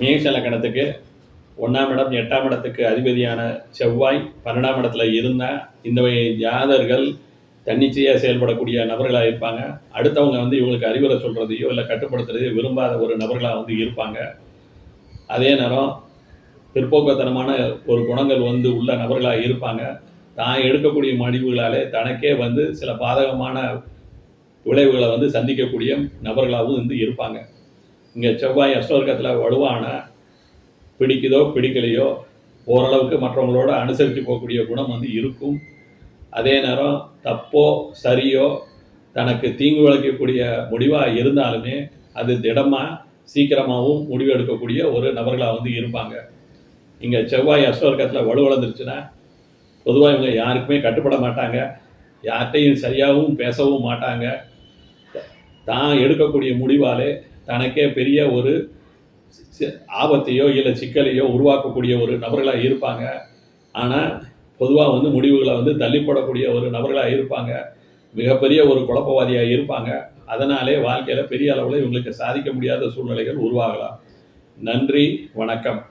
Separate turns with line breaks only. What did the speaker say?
மேஷ லக்கணத்துக்கு ஒன்றாம் இடம் எட்டாம் இடத்துக்கு அதிபதியான செவ்வாய் பன்னெண்டாம் இடத்துல இருந்தால் இந்த வகை ஜாதர்கள் தன்னிச்சையாக செயல்படக்கூடிய நபர்களாக இருப்பாங்க. அடுத்தவங்க வந்து இவங்களுக்கு அறிவுரை சொல்கிறதையோ இல்லை கட்டுப்படுத்துறதையோ விரும்பாத ஒரு நபர்களாக வந்து இருப்பாங்க. அதே நேரம் பிற்போக்குத்தனமான ஒரு குணங்கள் வந்து உள்ள நபர்களாக இருப்பாங்க. தான் எடுக்கக்கூடிய முடிவுகளாலே தனக்கே வந்து சில பாதகமான விளைவுகளை வந்து சந்திக்கக்கூடிய நபர்களாகவும் வந்து இருப்பாங்க. இங்கே செவ்வாய் அஷ்டவர்க்கத்தில் வலுவான பிடிக்குதோ பிடிக்கலையோ ஓரளவுக்கு மற்றவங்களோட அனுசரித்து போகக்கூடிய குணம் வந்து இருக்கும். அதே நேரம் தப்போ சரியோ தனக்கு தீங்கு விளைவிக்கக்கூடிய முடிவாக இருந்தாலுமே அது திடமாக சீக்கிரமாகவும் முடிவு எடுக்கக்கூடிய ஒரு நபர்களாக வந்து இருப்பாங்க. இங்கே செவ்வாய் அஷ்டவர்க்கத்தில் வலுவளர்ந்துருச்சுன்னா பொதுவாக இவங்க யாருக்குமே கட்டுப்பட மாட்டாங்க. யார்கிட்டையும் சரியாகவும் பேசவும் மாட்டாங்க. தான் எடுக்கக்கூடிய முடிவாலே தனக்கே பெரிய ஒரு சி- ஆபத்தையோ இல்லை சிக்கலையோ உருவாக்கக்கூடிய ஒரு நபர்களாக இருப்பாங்க. ஆனால் பொதுவாக வந்து முடிவுகளை வந்து தள்ளிப்படக்கூடிய ஒரு நபர்களாக இருப்பாங்க. மிகப்பெரிய ஒரு குழப்பவாதியாக இருப்பாங்க. அதனாலே வாழ்க்கையில் பெரிய அளவில் இவங்களுக்கு சாதிக்க முடியாத சூழ்நிலைகள் உருவாகலாம். நன்றி வணக்கம்.